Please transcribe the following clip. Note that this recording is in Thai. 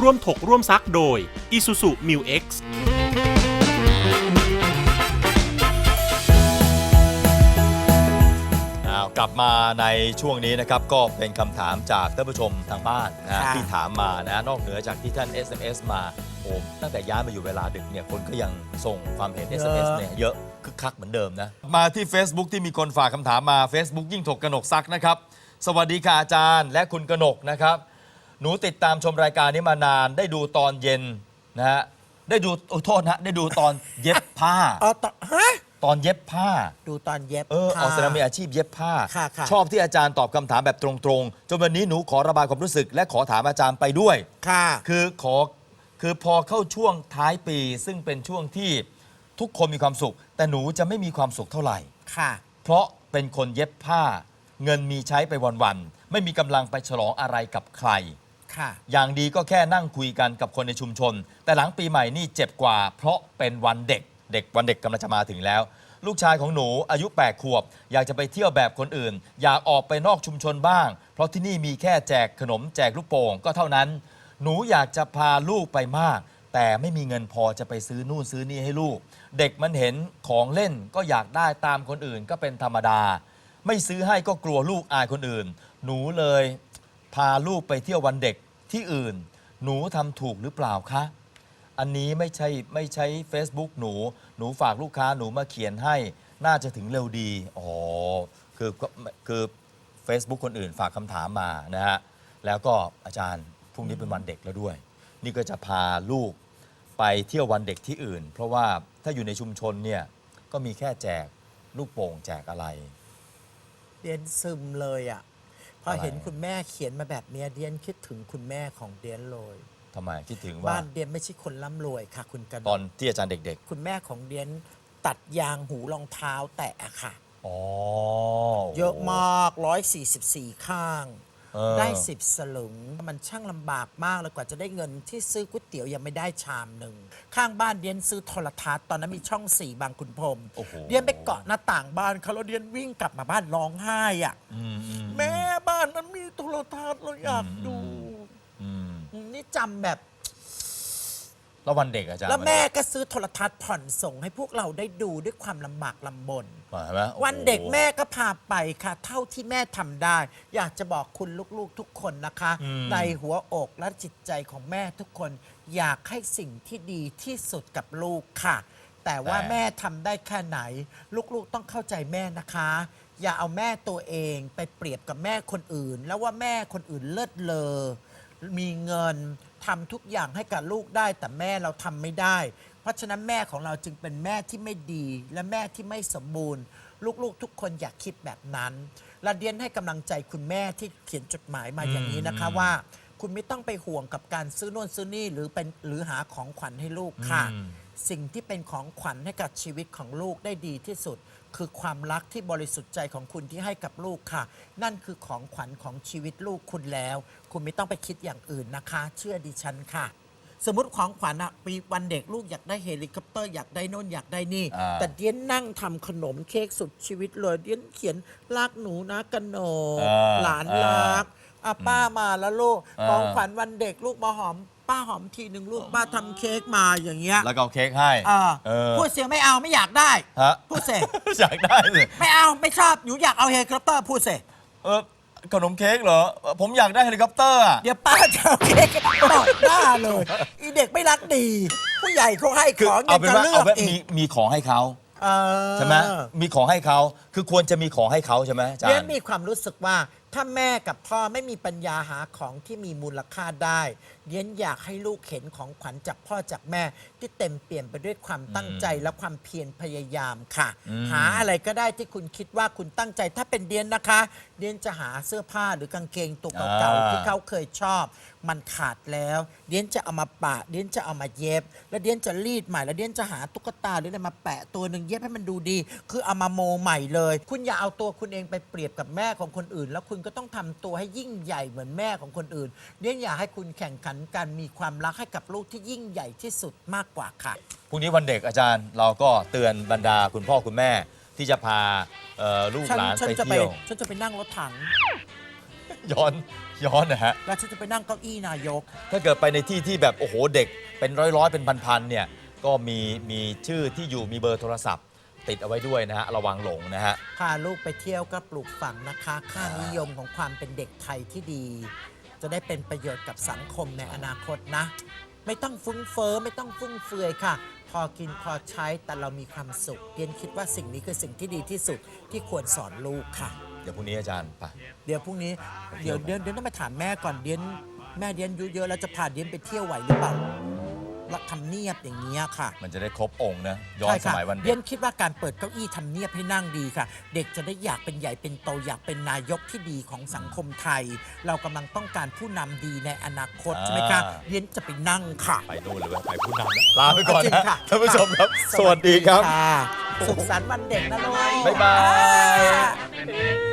ร่วมถกร่วมซักโดย Isuzu Mu X อ้าวกลับมาในช่วงนี้นะครับ ก็เป็นคำถามจากท่านผู้ชมทางบ้านนะค่ะ ที่ถามมานะนอกเหนือจากที่ท่าน SMS มาโอ้ตั้งแต่ย้ายมาอยู่เวลาดึกเนี่ยคนก็ยังส่งความเห็น SMS เนี่ยเยอะคึกคักเหมือนเดิมนะ มาที่ Facebook ที่มีคนฝากคำถามมา Facebook ยิ่งถกกนกซักนะครับ สวัสดีค่ะอาจารย์และคุณกนกนะครับ หนูติดตามชมรายการนี้มานาน ได้ดูตอนเย็นนะฮะ ได้ดูโอ้โทษนะได้ดูตอนเย็บผ้า เออต่อฮะตอนเย็บผ้า ดูตอนเย็บเออค่ะออกแสดงมีอาชีพเย็บผ้า ค่ะค่ะ ชอบที่อาจารย์ตอบคำถามแบบตรงๆ จนวันนี้หนูขอระบายความรู้สึก และขอถามอาจารย์ไปด้วย ค่ะ คือขอคือพอเข้าช่วงท้ายปี ซึ่งเป็นช่วงที่ทุกคนมีความสุข แต่หนูจะไม่มีความสุขเท่าไหร่ ค่ะ เพราะเป็นคนเย็บผ้า เงินมีใช้ไปวันๆไม่มีกำลังไปฉลองอะไรกับใคร ค่ะ อย่างดีก็แค่นั่งคุยกันกับคนในชุมชน แต่หลังปีใหม่นี่เจ็บกว่า เพราะเป็นวันเด็ก เด็กวันเด็กกำลังจะมาถึงแล้ว ลูกชายของหนูอายุ 8 ขวบ อยากจะไปเที่ยวแบบคนอื่น อยากออกไปนอกชุมชนบ้าง เพราะที่นี่มีแค่แจกขนมแจกลูกโป่งก็เท่านั้น หนูอยากจะพาลูกไปมาก แต่ไม่มีเงินพอจะไปซื้อนู่นซื้อนี่ให้ลูก เด็กมันเห็นของเล่นก็อยากได้ตามคนอื่นก็เป็นธรรมดา ไม่ซื้อให้ก็กลัวลูกอายคนอื่น หนูเลยาลูกไปเที่ยววันเด็กที่อื่น หนูทำถูกหรือเปล่าคะ อันนี้ไม่ใช่ไม่ใช้ Facebook หนู หนูฝากลูกค้าหนูมาเขียนให้ น่าจะถึงเร็วดี อ๋อ คือก็คือ Facebook คนอื่นฝากคำถามมานะฮะ แล้วก็อาจารย์พรุ่งนี้เป็นวันเด็กแล้วด้วย นี่ก็จะพาลูกไปเที่ยววันเด็กที่อื่น เพราะว่าถ้าอยู่ในชุมชนเนี่ยก็มีแค่แจกลูกโป่งแจกอะไรเดียนซึมเลยอะ ออะไรเห็นคุณแม่เขียนมาแบบเนี้ยเดียนคิดถึงคุณแม่ของเดียนเลยทำไมคิดถึงว่าบ้านเดียนไม่ใช่คนร่ำรวยค่ะ คุณกันตอนที่อาจารย์เด็ก คุณแม่ของเดียนตัดยางหูรองเท้าแตะอะค่ะ ๆอ๋อเยอะมาก 144 ข้าง เออได้10สลึง มันช่างลำบากมากเลยกว่าจะได้เงินที่ซื้อก๋วยเตี๋ยวยังไม่ได้ชามหนึ่ง ข้างบ้านเดียนซื้อโทรทัศน์ตอนนั้นมีช่องสี่บางขุนพรหมโอ้โห เดียนไปเกาะหน้าต่างบ้านเขาแล้วเดียนวิ่งกลับมาบ้านร้องไห้อะอืมอืม แม่บ้านนั้นมีโทรทัศน์เราอยากดูอืมนี่จำแบบ แล้ววันเด็กอาจารย์แล้วแม่ก็ซื้อโทรทัศน์ผ่อนส่งให้พวกเราได้ดูด้วยความลำบากลำบนเห็นไหมโอ้โหวันเด็กแม่ก็พาไปค่ะ เท่าที่แม่ทำได้ อยากจะบอกคุณลูกๆทุกคนนะคะอืมในหัวอกและจิตใจของแม่ทุกคน อยากให้สิ่งที่ดีที่สุดกับลูกค่ะ แต่ว่าแม่ทำได้แค่ไหน ลูกๆต้องเข้าใจแม่นะคะ อย่าเอาแม่ตัวเองไปเปรียบกับแม่คนอื่น แล้วว่าแม่คนอื่นเลิศเลอ มีเงินทำทุกอย่างให้กับลูกได้ แต่แม่เราทำไม่ได้ เพราะฉะนั้นแม่ของเราจึงเป็นแม่ที่ไม่ดี และแม่ที่ไม่สมบูรณ์ ลูกๆ ทุกคนอย่าคิดแบบนั้นและเดียนให้กำลังใจคุณแม่ที่เขียนจดหมายมาอย่างนี้นะคะว่า คุณไม่ต้องไปห่วงกับการซื้อโน่นซื้อนี่หรือเป็นหรือหาของขวัญให้ลูกค่ะ อืม สิ่งที่เป็นของขวัญให้กับชีวิตของลูกได้ดีที่สุด คือความรักที่บริสุทธิ์ใจของคุณที่ให้กับลูกค่ะ นั่นคือของขวัญของชีวิตลูกคุณแล้ว คุณไม่ต้องไปคิดอย่างอื่นนะคะ เชื่อดิฉันค่ะ สมมติของขวัญอะปีวันเด็กลูกอยากได้เฮลิคอปเตอร์อยากได้โน่นอยากได้นี่ อ่า แต่เดียนนั่งทำขนมเค้กสุดชีวิตเลยเดียนเขียนรักหนูนะกันโหนกอ่าหลานรักอะป้ามาแล้วลูกอ่าของขวัญวันเด็กลูกมาหอม ป้าหอมทีหนึ่งลูกป้าทำเค้กมาอย่างเงี้ยแล้วก็เอาเค้กให้อ่าเออพูดเสียงไม่เอาไม่อยากได้ฮะ พูดเส อยากได้เลยไม่เอาไม่ชอบหนูอยากเอาเฮลิคอปเตอร์พูดเสเออขนมเค้กเหรอ ผมอยากได้เฮลิคอปเตอร์อะเดี๋ยวป้าจะเอาเค้กตอดหน้าเลยอีเด็กไม่รักดี ผู้ใหญ่เขาให้คือของเอายังเป็นจะว่าเลือเอากแบบอีมีกมีของให้เขาเออ ใช่ไหมมีของให้เขาคือควรจะมีของให้เขาใช่ไหมอาจารเรียนย์ มีความรู้สึกว่าถ้าแม่กับพ่อไม่มีปัญญาหาของที่มีมูลค่าได้เรียนอยากให้ลูกเห็นของขวัญจากพ่อจากแม่ ที่เต็มเปี่ยมไปด้วยความตั้งใจและความเพียรพยายามค่ะ อืม หาอะไรก็ได้ที่คุณคิดว่าคุณตั้งใจถ้าเป็นเดียนนะคะ เดียนจะหาเสื้อผ้าหรือกางเกงตัวเก่าๆที่เขาเคยชอบมันขาดแล้วเดียนจะเอามาปะเดียนจะเอามาเย็บ แล้วเดียนจะรีดใหม่ แล้วเดียนจะหาตุ๊กตาหรืออะไรมาแปะตัวหนึ่งเย็บให้มันดูดี คือเอามาโมใหม่เลย คุณอย่าเอาตัวคุณเองไปเปรียบกับแม่ของคนอื่น แล้วคุณก็ต้องทำตัวให้ยิ่งใหญ่เหมือนแม่ของคนอื่น เดียนอยากให้คุณแข่งขันกันมีความรักให้กับลูกที่ยิ่งใหญ่ที่สุดมากกว่าค่ะ พรุ่งนี้วันเด็กอาจารย์ เราก็เตือนบรรดาคุณพ่อคุณแม่ที่จะพาเอ่อลูกฉันหลานฉันไปจะไปเที่ยว ฉันจะไปนั่งรถถัง ย้อนย้อนนะฮะ แล้วฉันจะไปนั่งเก้าอี้นายก ถ้าเกิดไปในที่ที่แบบโอ้โหเด็กเป็นร้อยๆ เป็นพันๆเนี่ยก็มีมีชื่อที่อยู่มีเบอร์โทรศัพท์ ติดเอาไว้ด้วยนะฮะระวังหลงนะฮะ พาลูกไปเที่ยวก็ปลูกฝังนะคะ ค่านิยมของความเป็นเด็กไทยที่ดี จะได้เป็นประโยชน์กับสังคมในอนาคตนะ ไม่ต้องฟุ้งเฟ้อไม่ต้องฟุ่มเฟือยค่ะ พอกินพอใช้แต่เรามีความสุขเดียนคิดว่าสิ่งนี้คือสิ่งที่ดีที่สุดที่ควรสอนลูกค่ะเดี๋ยวพรุ่งนี้อาจารย์ไป เดี๋ยวพรุ่งนี้เดี๋ยวเดี๋ยวเดี๋ยวต้องไปถามแม่ก่อนเดียนแม่เดียนอายุเยอะแล้วจะพาเดียนไปเที่ยวไหวหรือเปล่าแล้วทำเนียบอย่างเงี้ยค่ะมันจะได้ครบองค์นะย้อนใช่สค่ะมัยวันเดีเด็ยกนคิดว่าการเปิดเก้าอี้ทำเนียบให้นั่งดีค่ะ เด็กจะได้อยากเป็นใหญ่เป็นโตอยากเป็นนายกที่ดีของสังคมไทย เรากำลังต้องการผู้นำดีในอนาคตใช่ไหมคะเดียนจะไปนั่งค่ะ ไปนู่นเลยเว้ยไปผู้นำแล้วลาไปก่อนจริงนะค่ะ ท่านผู้ชมครับ สวัสดีครับค่ะสุขสันต์วันเด็กนะลูก บ๊ายบายอ่